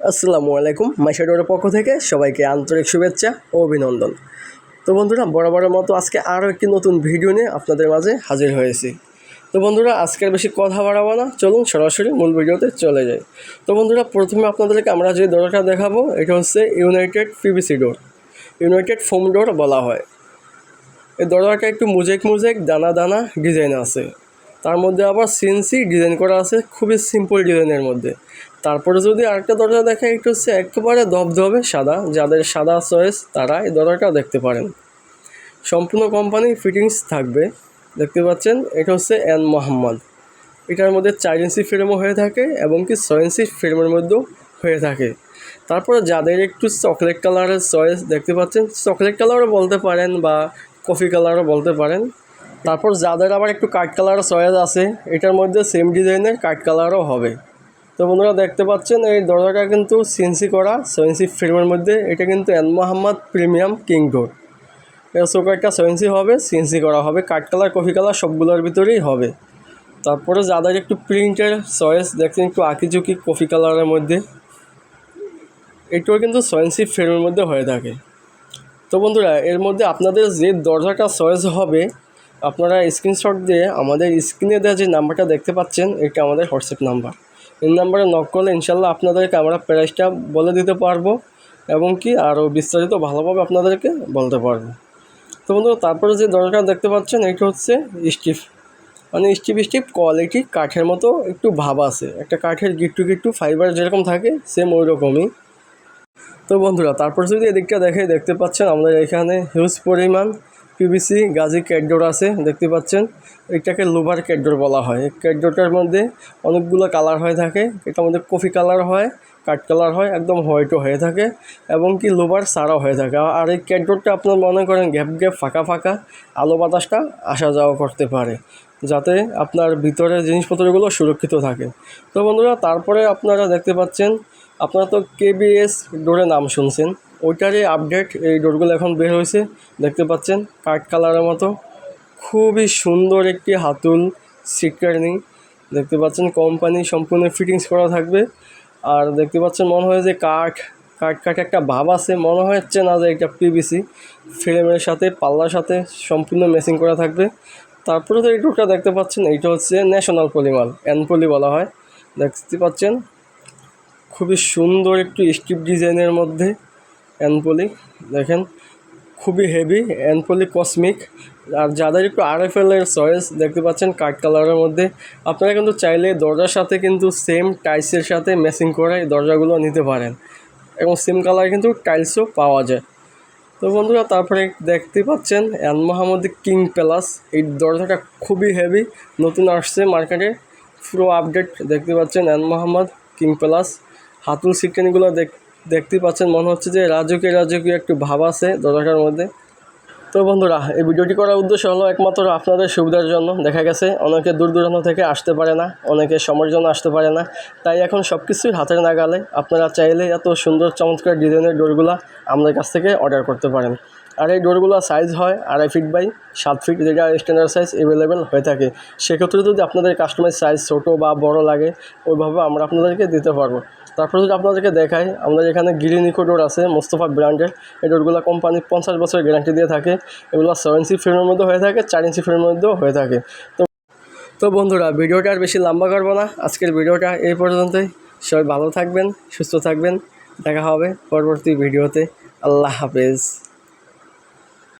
আসসালামু আলাইকুম মাইশাডোরের পক্ষ থেকে সবাইকে আন্তরিক শুভেচ্ছা ও অভিনন্দন। তো বন্ধুরা, বরাবরের মতো আজকে আরও একটি নতুন ভিডিও নিয়ে আপনাদের মাঝে হাজির হয়েছি। তো বন্ধুরা, আজকের বেশি কথা বাড়াবো না, চলুন সরাসরি মূল ভিডিওতে চলে যাই। তো বন্ধুরা, প্রথমে আপনাদেরকে আমরা যে ডোরটা দেখাবো, এটা হচ্ছে United PVC door. United foam door বলা হয়। এই দরজাটা একটু মুজেক মুজেক দানা দানা ডিজাইন আছে। তার মধ্যে আবার সিএনসি ডিজাইন করা আছে, খুবই সিম্পল ডিজাইনের মধ্যে। তারপরে যদি আরেকটা দরজা দেখে একটু হচ্ছে একেবারে ধবধবে সাদা, যাদের সাদা চয়েস তারা এই দরজাটাও দেখতে পারেন। সম্পূর্ণ কোম্পানি ফিটিংস থাকবে, দেখতে পাচ্ছেন? এটা হচ্ছে এন মোহাম্মদ এটার মধ্যে চার ইঞ্চি ফ্রেমও হয়ে থাকে এবং কি ছয় ইঞ্চি ফ্রেমের মধ্যেও হয়ে থাকে। তারপরে যাদের একটু চকলেট কালারের চয়েস দেখতে পাচ্ছেন? চকলেট কালারও বলতে পারেন বা কফি কালারও বলতে পারেন। তারপর যাদের আবার একটু কাঠ কালারের চয়েস আছে, এটার মধ্যে সেম ডিজাইনের কাঠ কালারও হবে। তো বন্ধুরা দেখতে পাচ্ছেন, এই দরজাটা কিন্তু সিএনসি করা সিএনসি ফ্রেমের মধ্যে। এটা কিন্তু N Mohammad premium king door. এটা সোকারটা সিএনসি হবে সিএনসি করা হবে, কাঠ কালার, কফি কালার সবগুলোর ভিতরেই হবে। তারপরে যাদের একটু প্রিন্টের চয়েস দেখছেন একটু আঁকিঝুঁকি কফি কালারের মধ্যে, এটাও কিন্তু সয়েন্সি ফ্রেমের মধ্যে হয়ে থাকে। তো বন্ধুরা, এর মধ্যে আপনাদের যে দরজাটা চয়েস হবে আপনারা স্ক্রিনশট দিয়ে আমাদের স্ক্রিনে দেওয়া যে নাম্বারটা দেখতে পাচ্ছেন, এটা আমাদের হোয়াটসঅ্যাপ নাম্বার এই নাম্বারে নক করলে ইনশাল্লাহ আপনাদেরকে আমরা প্রাইসটা বলে দিতে পারব এবং কি আরও বিস্তারিত ভালোভাবে আপনাদেরকে বলতে পারব। তো বন্ধুরা, তারপরে যে দরজাটা দেখতে পাচ্ছেন, এটা হচ্ছে স্টিফ মানে স্টিপ স্টিপ কোয়ালিটি কাঠের মতো একটু ভাব আছে। একটা কাঠের গিট্টু গিট্টু ফাইবার যেরকম থাকে সেম ওই রকমই তো বন্ধুরা, তারপর যদি এদিকটা দেখে দেখতে পাচ্ছেন, আমাদের এখানে হিউজ পরিমাণ পিভিসি গাজি ক্যাডডোর আছে, দেখতে পাচ্ছেন। এটাকে লোভার ক্যাডডোর বলা হয়। ক্যাডডোরটার মধ্যে অনেকগুলো কালার হয়ে থাকে। এটার মধ্যে কফি কালার হয়, কাঠ কালার হয়, একদম হোয়াইটও হয়ে থাকে এবং কি লোভার সারাও হয়ে থাকে। আর এই ক্যাডডোরটা আপনার মনে করেন গ্যাপ গ্যাপ, ফাঁকা ফাঁকা, আলো বাতাসটা আসা যাওয়া করতে পারে, যাতে আপনার ভিতরে জিনিসপত্রগুলো সুরক্ষিত থাকে। তো বন্ধুরা, তারপরে আপনারা দেখতে পাচ্ছেন, আপনারা তো কেবিএস ডোরের নাম শুনছেন। ওইটারই আপডেট এই ডোরগুলো এখন বের হয়েছে, দেখতে পাচ্ছেন, কাঠ কালারের মতো। খুবই সুন্দর একটি হাতুল সিটকার্নি দেখতে পাচ্ছেন কোম্পানি সম্পূর্ণ ফিটিংস করা থাকবে। আর দেখতে পাচ্ছেন, মনে হয় যে কাঠ কাঠ কাঠ একটা ভাব আছে, মনে হচ্ছে না যে এটা পিবিসি ফ্রেমের সাথে, পাল্লার সাথে সম্পূর্ণ মেসিং করা থাকবে। তারপরে তো এই ডোরটা দেখতে পাচ্ছেন, এইটা হচ্ছে ন্যাশনাল পলিমাল অ্যানপলি বলা হয়। দেখতে পাচ্ছেন, খুবই সুন্দর একটু স্টিপ ডিজাইনের মধ্যে। অ্যানপলি দেখেন, খুবই হেভি অ্যানপলি কসমিক আর যাদের একটু আরএফএলের চয়েস দেখতে পাচ্ছেন কাঠ কালারের মধ্যে, আপনারা কিন্তু চাইলে দরজার সাথে কিন্তু সেম টাইলসের সাথে ম্যাচিং করে দরজাগুলো নিতে পারেন। এবং সেম কালার কিন্তু টাইলসও পাওয়া যায়। তো বন্ধুরা, তারপরে দেখতে পাচ্ছেন অ্যান মোহাম্মদ কিং প্লাস এই দরজাটা খুবই হেভি নতুন আসছে মার্কেটে পুরো আপডেট দেখতে পাচ্ছেন অ্যান মোহাম্মদ কিং প্লাস হাতুল সিটেনগুলো দেখ দেখতে পাচ্ছেন, মনে হচ্ছে যে রাজকীয় রাজকীয় একটু ভাব আছে দরকার মধ্যে। তো বন্ধুরা, এই ভিডিওটি করার উদ্দেশ্য হলো একমাত্র আপনাদের সুবিধার জন্য। দেখা গেছে, অনেকে দূর দূরান্ত থেকে আসতে পারে না, অনেকে সময়ের জন্য আসতে পারে না। তাই এখন সব কিছুই হাতের নাগালে। আপনারা চাইলে এত সুন্দর, চমৎকার ডিজাইনের ডোরগুলা আমাদের কাছ থেকে অর্ডার করতে পারেন। আর এই ডোরগুলো সাইজ হয়, আড়াই ফিট বাই সাত ফিট যেটা স্ট্যান্ডার্ড সাইজ অ্যাভেলেবেল হয়ে থাকে। সেক্ষেত্রে যদি আপনাদের কাস্টমাইজ সাইজ ছোটো বা বড় লাগে, ওইভাবে আমরা আপনাদেরকে দিতে পারব। তারপরে যদি আপনাদেরকে দেখাই, আমাদের এখানে গিরি নিকো ডোর আছে মোস্তফা ব্র্যান্ডের এই ডোরগুলো কোম্পানি পঞ্চাশ বছরের গ্যারান্টি দিয়ে থাকে। এগুলো সেভেন ইঞ্চি ফ্রেমের মধ্যে হয়ে থাকে, চার ইঞ্চি ফ্রেমের মধ্যেও হয়ে থাকে। তো তো বন্ধুরা, ভিডিওটা আর বেশি লম্বা করব না। আজকের ভিডিওটা এই পর্যন্তই। সবাই ভালো থাকবেন, সুস্থ থাকবেন। দেখা হবে পরবর্তী ভিডিওতে। আল্লাহ হাফেজ।